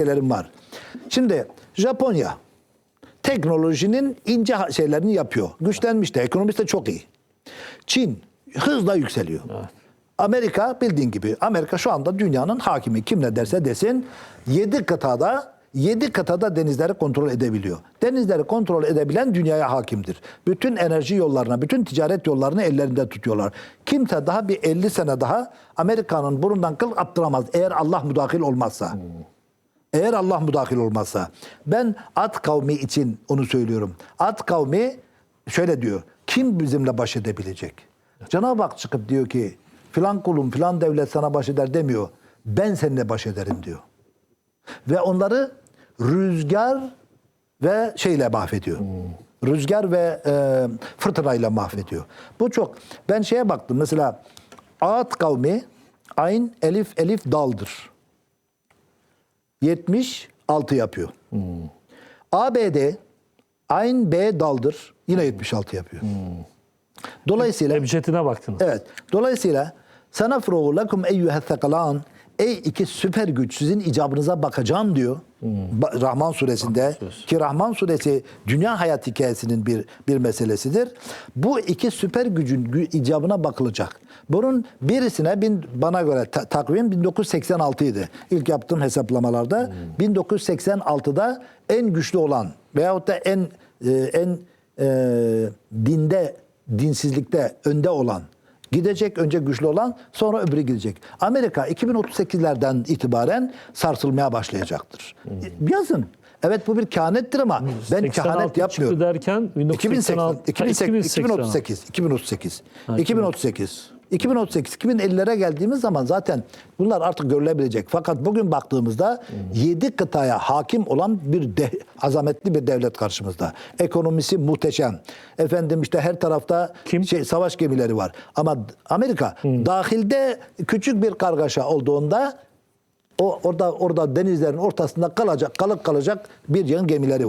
şeylerim var. Şimdi Japonya teknolojinin ince şeylerini yapıyor. Güçlenmiş de ekonomisi de çok iyi. Çin hızla yükseliyor. Amerika bildiğin gibi Amerika şu anda dünyanın hakimi kim ne derse desin 7 kıtada 7 kıtada denizleri kontrol edebiliyor. Denizleri kontrol edebilen dünyaya hakimdir. Bütün enerji yollarına, bütün ticaret yollarını ellerinde tutuyorlar. Kimse daha bir 50 sene daha Amerika'nın burundan kıl attıramaz eğer Allah müdahil olmazsa. Eğer Allah müdahil olmazsa. Ben at kavmi için onu söylüyorum. At kavmi şöyle diyor. Kim bizimle baş edebilecek? Cenab-ı Hak çıkıp diyor ki filan kulum filan devlet sana baş eder demiyor. Ben seninle baş ederim diyor. Ve onları rüzgar ve şeyle mahvediyor. Rüzgar ve e, fırtınayla mahvediyor. Bu çok. Ben şeye baktım mesela Ağat kavmi ayn elif elif daldır. 76 yapıyor. ABD ayn B daldır. Yine 76 yapıyor. Dolayısıyla Ebcedine baktınız. Evet. Dolayısıyla sana froğu lekum eyyühe thekalan Ey iki süper güç sizin icabınıza bakacağım diyor. Ba- Rahman suresinde ki Rahman suresi dünya hayat hikayesinin bir bir meselesidir. Bu iki süper gücün gü- icabına bakılacak. Bunun birisine bin, bana göre ta- takvim 1986 idi. İlk yaptığım hesaplamalarda 1986'da en güçlü olan veyahut da en e, en e, dinde dinsizlikte önde olan Gidecek önce güçlü olan sonra öbürü gidecek. Amerika 2038'lerden itibaren sarsılmaya başlayacaktır. Yazın. Evet bu bir kehanettir ama ben 86 kehanet yapmıyorum. çıktı derken 1986 2080, 2038, 2038, 2038, 2038, 2050'lere geldiğimiz zaman zaten bunlar artık görülebilecek. Fakat bugün baktığımızda 7 kıtaya hakim olan bir de, azametli bir devlet karşımızda. Ekonomisi muhteşem. Efendim işte her tarafta Kim? şey savaş gemileri var. Ama Amerika dahilde küçük bir kargaşa olduğunda o orada orada denizlerin ortasında kalacak, kalıp kalacak bir yığın gemileri var.